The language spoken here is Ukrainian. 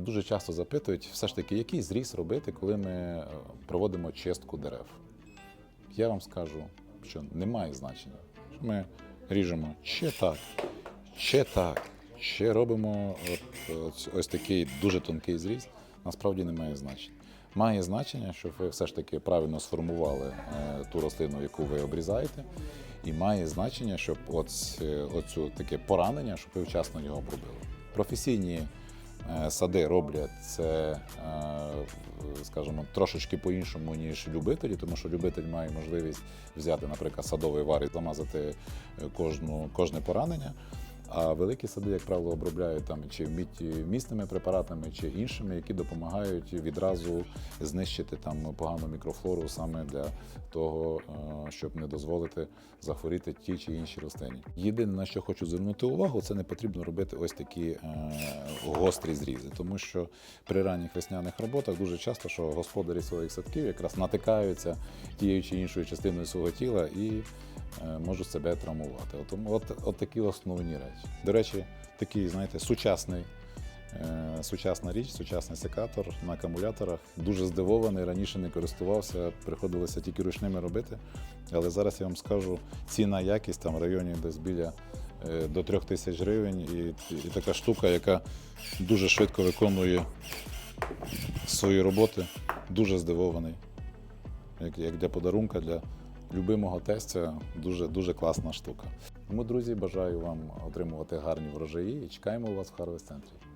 дуже часто запитують, все ж таки, який зріз робити, коли ми е, проводимо чистку дерев. Я вам скажу, що немає значення. Ми ріжемо чи так, чи так, чи робимо от, ось, такий дуже тонкий зріз, насправді не має значення. Має значення, щоб ви все ж таки правильно сформували е, ту рослину, яку ви обрізаєте, і має значення, щоб е, оцю таке поранення, щоб ви вчасно його обробили. Професійні сади роблять це, е, скажімо, трошечки по-іншому, ніж любителі, тому що любитель має можливість взяти, наприклад, садовий вар і замазати е, кожну, кожне поранення. А великі сади, як правило, обробляють там чи місними препаратами, чи іншими, які допомагають відразу знищити там погану мікрофлору саме для того, е, щоб не дозволити захворіти ті чи інші рослині. Єдине на що хочу звернути увагу, це не потрібно робити ось такі е, гострі зрізи, тому що при ранніх весняних роботах дуже часто, що господарі своїх садків якраз натикаються тією чи іншою частиною свого тіла і е, можуть себе травмувати. От, от, от такі основні речі. До речі, такий, знаєте, сучасний. е, Сучасна річ, сучасний секатор на акумуляторах. Дуже здивований, раніше не користувався, приходилося тільки ручними робити. Але зараз я вам скажу, ціна якість там в районі десь біля е, до трьох тисяч гривень. І, і така штука, яка дуже швидко виконує свої роботи. Дуже здивований. Як, як для подарунка, для любимого тестя дуже дуже класна штука. Тому, друзі, бажаю вам отримувати гарні врожаї і чекаємо вас в Харвест центрі.